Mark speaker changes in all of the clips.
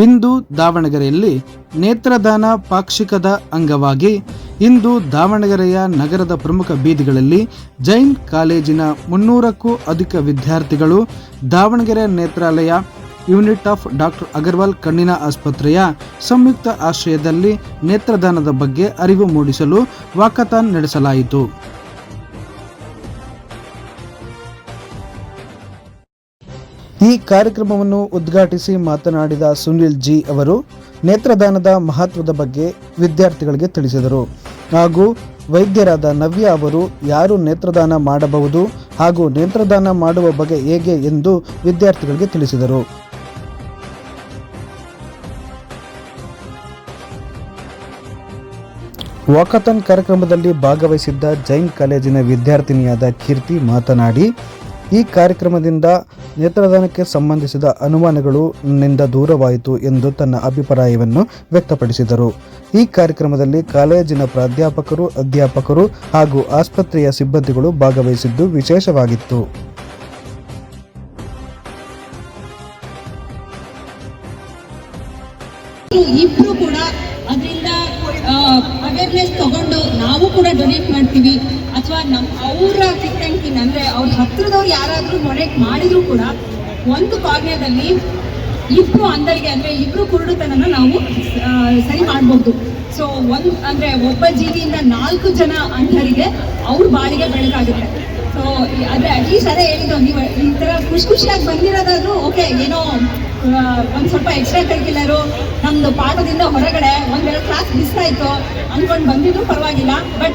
Speaker 1: ಇಂದು ದಾವಣಗೆರೆಯಲ್ಲಿ ನೇತ್ರದಾನ ಪಾಕ್ಷಿಕದ ಅಂಗವಾಗಿ ಇಂದು ದಾವಣಗೆರೆಯ ನಗರದ ಪ್ರಮುಖ ಬೀದಿಗಳಲ್ಲಿ ಜೈನ್ ಕಾಲೇಜಿನ ಮುನ್ನೂರಕ್ಕೂ ಅಧಿಕ ವಿದ್ಯಾರ್ಥಿಗಳು Davanagere Netralaya unit of doctor Agarwal ಕಣ್ಣಿನ ಆಸ್ಪತ್ರೆಯ ಸಂಯುಕ್ತ ಆಶ್ರಯದಲ್ಲಿ ನೇತ್ರದಾನದ ಬಗ್ಗೆ ಅರಿವು ಮೂಡಿಸಲು ವಾಕಥಾನ್ ನಡೆಸಲಾಯಿತು. ಈ ಕಾರ್ಯಕ್ರಮವನ್ನು ಉದ್ಘಾಟಿಸಿ ಮಾತನಾಡಿದ ಸುನಿಲ್ ಜಿ ಅವರು ನೇತ್ರದಾನದ ಮಹತ್ವದ ಬಗ್ಗೆ ವಿದ್ಯಾರ್ಥಿಗಳಿಗೆ ತಿಳಿಸಿದರು. ಹಾಗೂ ವೈದ್ಯರಾದ ನವ್ಯ ಅವರು ಯಾರು ನೇತ್ರದಾನ ಮಾಡಬಹುದು ಹಾಗೂ ನೇತ್ರದಾನ ಮಾಡುವ ಬಗೆ ಹೇಗೆ ಎಂದು ವಿದ್ಯಾರ್ಥಿಗಳಿಗೆ ತಿಳಿಸಿದರು. ವಾಕಥಾನ್ ಕಾರ್ಯಕ್ರಮದಲ್ಲಿ ಭಾಗವಹಿಸಿದ್ದ ಜೈನ್ ಕಾಲೇಜಿನ ವಿದ್ಯಾರ್ಥಿನಿಯಾದ ಕೀರ್ತಿ ಮಾತನಾಡಿ ಈ ಕಾರ್ಯಕ್ರಮದಿಂದ ನೇತ್ರದಾನಕ್ಕೆ ಸಂಬಂಧಿಸಿದ ಅನುಮಾನಗಳು ನಿಂದ ದೂರವಾಯಿತು ಎಂದು ತನ್ನ ಅಭಿಪ್ರಾಯವನ್ನು ವ್ಯಕ್ತಪಡಿಸಿದರು. ಈ ಕಾರ್ಯಕ್ರಮದಲ್ಲಿ ಕಾಲೇಜಿನ ಪ್ರಾಧ್ಯಾಪಕರು, ಅಧ್ಯಾಪಕರು ಹಾಗೂ ಆಸ್ಪತ್ರೆಯ ಸಿಬ್ಬಂದಿಗಳು ಭಾಗವಹಿಸಿದ್ದು ವಿಶೇಷವಾಗಿತ್ತು.
Speaker 2: ಇಬ್ರು ಕೂಡ ಅದರಿಂದ ಅವೇರ್ನೆಸ್ ತಗೊಂಡು ನಾವು ಕೂಡ ಡೊನೇಟ್ ಮಾಡ್ತೀವಿ. ಅಥವಾ ನಮ್ಮ ಅವರ ಸಿಕ್ಕಂಕಿನ ಅಂದರೆ ಅವ್ರ ಹತ್ರದವ್ರು ಯಾರಾದರೂ ಡೊನೇಟ್ ಮಾಡಿದರೂ ಕೂಡ ಒಂದು ಭಾಗ್ಯದಲ್ಲಿ ಇಬ್ಬರು ಅಂದರಿಗೆ ಅಂದ್ರೆ ಇಬ್ರು ಕುರುಡುತನನ ನಾವು ಸರಿ ಮಾಡ್ಬೋದು. ಸೊ ಒಂದು ಅಂದ್ರೆ ಒಬ್ಬ ಜೀವಿಯಿಂದ ನಾಲ್ಕು ಜನ ಅಂಧರಿಗೆ ಅವ್ರ ಬಾಳಿಗೆ ಬೆಳಕಾಗುತ್ತೆ. ಸೊ ಅದೇ ಅಟ್ಲೀಸ್ಟ್ ಅದೇ ಹೇಳಿದ್ದು ನೀವು ಈ ಥರ ಖುಷಿ ಖುಷಿಯಾಗಿ ಬಂದಿರೋದಾದ್ರೂ ಓಕೆ ಏನೋ ಒಂದು ಸ್ವಲ್ಪ ಎಕ್ಸ್ಟ್ರಾ ಕರಿಕ್ಯುಲರು ನಮ್ದು ಪಾಠದಿಂದ ಹೊರಗಡೆ ಒಂದೆರಡು ಕ್ಲಾಸ್ ಮಿಸ್ ಆಯ್ತು ಅನ್ಕೊಂಡು ಬಂದಿದ್ರು ಪರವಾಗಿಲ್ಲ. ಬಟ್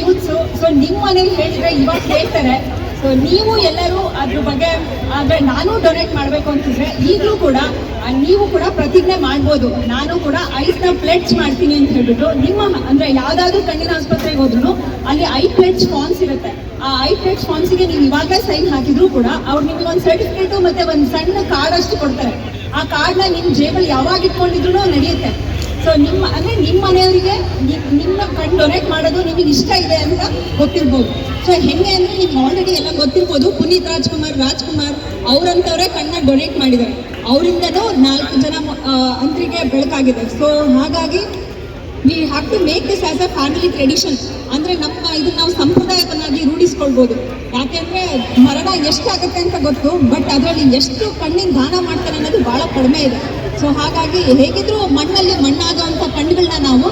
Speaker 2: ಯೂತ್ಸು ಸೊ ನಿಮ್ಮ ಮನೇಲಿ ಹೇಳಿದ್ರೆ ಇವಾಗ ಹೇಳ್ತಾರೆ. ಸೊ ನೀವು ಎಲ್ಲರೂ ಅದ್ರ ಬಗ್ಗೆ ಅಂದ್ರೆ ನಾನು ಡೊನೇಟ್ ಮಾಡಬೇಕು ಅಂತಿದ್ರೆ ಈಗಲೂ ಕೂಡ ನೀವು ಕೂಡ ಪ್ರತಿಜ್ಞೆ ಮಾಡ್ಬೋದು. ನಾನು ಕೂಡ ಐಸ್ನ ಪ್ಲೆಟ್ಸ್ ಮಾಡ್ತೀನಿ ಅಂತ ಹೇಳ್ಬಿಟ್ಟು ನಿಮ್ಮ, ಅಂದ್ರೆ ಯಾವ್ದಾದ್ರು ಕಣ್ಣಿನ ಆಸ್ಪತ್ರೆಗೆ ಹೋದ್ರು ಅಲ್ಲಿ ಐ ಪ್ಲೆಟ್ಸ್ ಫಾರ್ಮ್ಸ್ ಇರುತ್ತೆ. ಆ ಐ ಪ್ಲೆಡ್ಜ್ ಫಾರ್ಮ್ಸ್ಗೆ ನೀವು ಇವಾಗ ಸೈನ್ ಹಾಕಿದ್ರು ಕೂಡ ಅವ್ರು ನಿಮಗೆ ಒಂದು ಸರ್ಟಿಫಿಕೇಟ್ ಮತ್ತೆ ಒಂದು ಸಣ್ಣ ಕಾರ್ಡ್ ಅಷ್ಟು ಕೊಡ್ತಾರೆ. ಆ ಕಾರ್ಡ್ನ ನಿಮ್ಮ ಜೇಬಲ್ಲಿ ಯಾವಾಗ ಇಟ್ಕೊಂಡಿದ್ರು ನಡೆಯುತ್ತೆ. ಸೊ ನಿಮ್ಮ, ಅಂದ್ರೆ ನಿಮ್ಮ ಮನೆಯವರಿಗೆ ನಿಮ್ಮ ಕಣ್ಣು ಡೊನೇಟ್ ಮಾಡೋದು ನಿಮಗೆ ಇಷ್ಟ ಇದೆ ಅಂತ ಗೊತ್ತಿರ್ಬೋದು. ಸೊ ಹೆಂಗೆ ಅಂದ್ರೆ ನಿಮ್ಗೆ ಆಲ್ರೆಡಿ ಎಲ್ಲ ಗೊತ್ತಿರ್ಬೋದು. ಪುನೀತ್ ರಾಜ್ಕುಮಾರ್ ರಾಜ್ಕುಮಾರ್ ಅವರಂತವರೇ ಕಣ್ಣ ಡೊನೇಟ್ ಮಾಡಿದ್ದಾರೆ. ಅವರಿಂದನೂ ನಾಲ್ಕು ಜನ ಅಂತರಿಗೆ ಬೆಳಕಾಗಿದೆ. ಸೊ ಹಾಗಾಗಿ we have to make this as a family tradition ಅಂದ್ರೆ ನಮ್ಮ ಇದು ನಾವು ಸಂಪ್ರದಾಯವನ್ನಾಗಿ ರೂಢಿಸ್ಕೊಳ್ಬೋದು. ಯಾಕೆಂದ್ರೆ ಮರಣ ಎಷ್ಟಾಗುತ್ತೆ ಅಂತ ಗೊತ್ತು ಬಟ್ ಅದರಲ್ಲಿ ಎಷ್ಟು ಕಣ್ಣಿನ ದಾನ ಮಾಡ್ತಾರೆ ಅನ್ನೋದು ಬಹಳ ಕಡಿಮೆ ಇದೆ. ಸೊ ಹಾಗಾಗಿ ಹೇಗಿದ್ರು ಮಣ್ಣಲ್ಲಿ ಮಣ್ಣಾಗುವಂಥ ಕಣ್ಣುಗಳನ್ನ ನಾವು